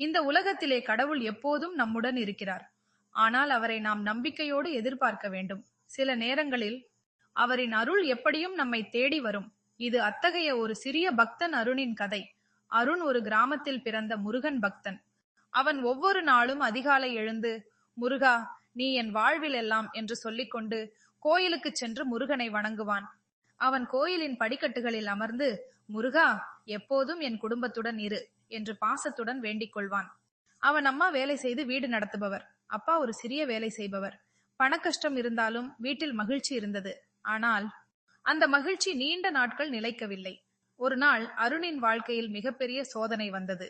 இந்த உலகத்திலே கடவுள் எப்போதும் நம்முடன் இருக்கிறார். ஆனால் அவரை நாம் நம்பிக்கையோடு எதிர்பார்க்க வேண்டும். சில நேரங்களில் அவரின் அருள் எப்படியும் நம்மை தேடி வரும். இது அத்தகைய ஒரு சிறிய பக்தன் அருணின் கதை. அருண் ஒரு கிராமத்தில் பிறந்த முருகன் பக்தன். அவன் ஒவ்வொரு நாளும் அதிகாலை எழுந்து முருகா நீ என் வாழ்வில் எல்லாம் என்று சொல்லிக்கொண்டு கோயிலுக்கு சென்று முருகனை வணங்குவான். அவன் கோயிலின் படிக்கட்டுகளில் அமர்ந்து முருகா எப்போதும் என் குடும்பத்துடன் இரு என்று பாசத்துடன் வேண்டிக் கொள்வான். அவன் அம்மா வேலை செய்து வீடு நடத்துபவர். அப்பா ஒரு சிறிய வேலை செய்பவர். பணக்கஷ்டம் இருந்தாலும் வீட்டில் மகிழ்ச்சி இருந்தது. ஆனால் அந்த மகிழ்ச்சி நீண்ட நாட்கள் நிலைக்கவில்லை. ஒரு நாள் அருணின் வாழ்க்கையில் மிகப்பெரிய சோதனை வந்தது.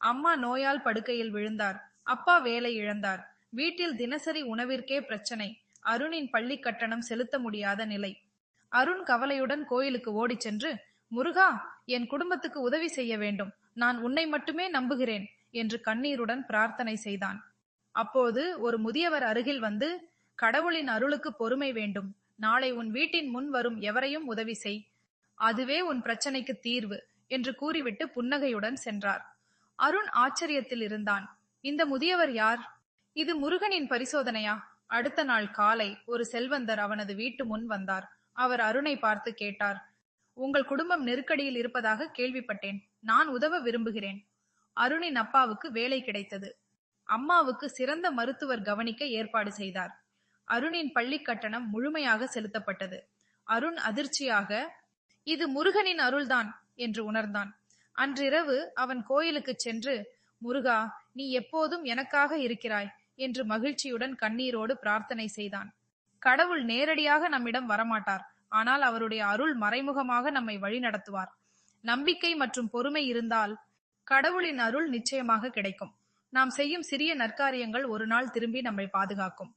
அம்மா நோயால் படுக்கையில் விழுந்தார். அப்பா வேலை இழந்தார். வீட்டில் தினசரி உணவிற்கே பிரச்சனை. அருணின் பள்ளி கட்டணம் செலுத்த முடியாத நிலை. அருண் கவலையுடன் கோயிலுக்கு ஓடிச் சென்று முருகா என் குடும்பத்துக்கு உதவி செய்ய வேண்டும். நான் உன்னை மட்டுமே நம்புகிறேன் என்று கண்ணீருடன் பிரார்த்தனை செய்தான். அப்போது ஒரு முதியவர் அருகில் வந்து கடவுளின் அருளுக்கு பொறுமை வேண்டும். நாளை உன் வீட்டின் முன் வரும் எவரையும் உதவி செய். அதுவே உன் பிரச்சனைக்கு தீர்வு என்று கூறிவிட்டு புன்னகையுடன் சென்றார். அருண் ஆச்சரியத்தில் இருந்தான். இந்த முதியவர் யார்? இது முருகனின் பரிசோதனையா? அடுத்த நாள் காலை ஒரு செல்வந்தர் அவனது வீட்டு முன் வந்தார். அவர் அருணை பார்த்து கேட்டார். உங்கள் குடும்பம் நெருக்கடியில் இருப்பதாக கேள்விப்பட்டேன். நான் உதவ விரும்புகிறேன். அருணின் அப்பாவுக்கு வேலை கிடைத்தது. அம்மாவுக்கு சிறந்த மருத்துவர் கவனிக்க ஏற்பாடு செய்தார். அருணின் பள்ளி கட்டணம் முழுமையாக செலுத்தப்பட்டது. அருண் அதிர்ச்சியாக இது முருகனின் அருள்தான் என்று உணர்ந்தான். அன்றிரவு அவன் கோயிலுக்கு சென்று முருகா நீ எப்போதும் எனக்காக இருக்கிறாய் என்று மகிழ்ச்சியுடன் கண்ணீரோடு பிரார்த்தனை செய்தான். கடவுள் நேரடியாக நம்மிடம் வரமாட்டார். ஆனால் அவருடைய அருள் மறைமுகமாக நம்மை வழிநடத்துவார். நம்பிக்கை மற்றும் பொறுமை இருந்தால் கடவுளின் அருள் நிச்சயமாக கிடைக்கும். நாம் செய்யும் சிறிய நற்காரியங்கள் ஒரு நாள் திரும்பி நம்மை பாதுகாக்கும்.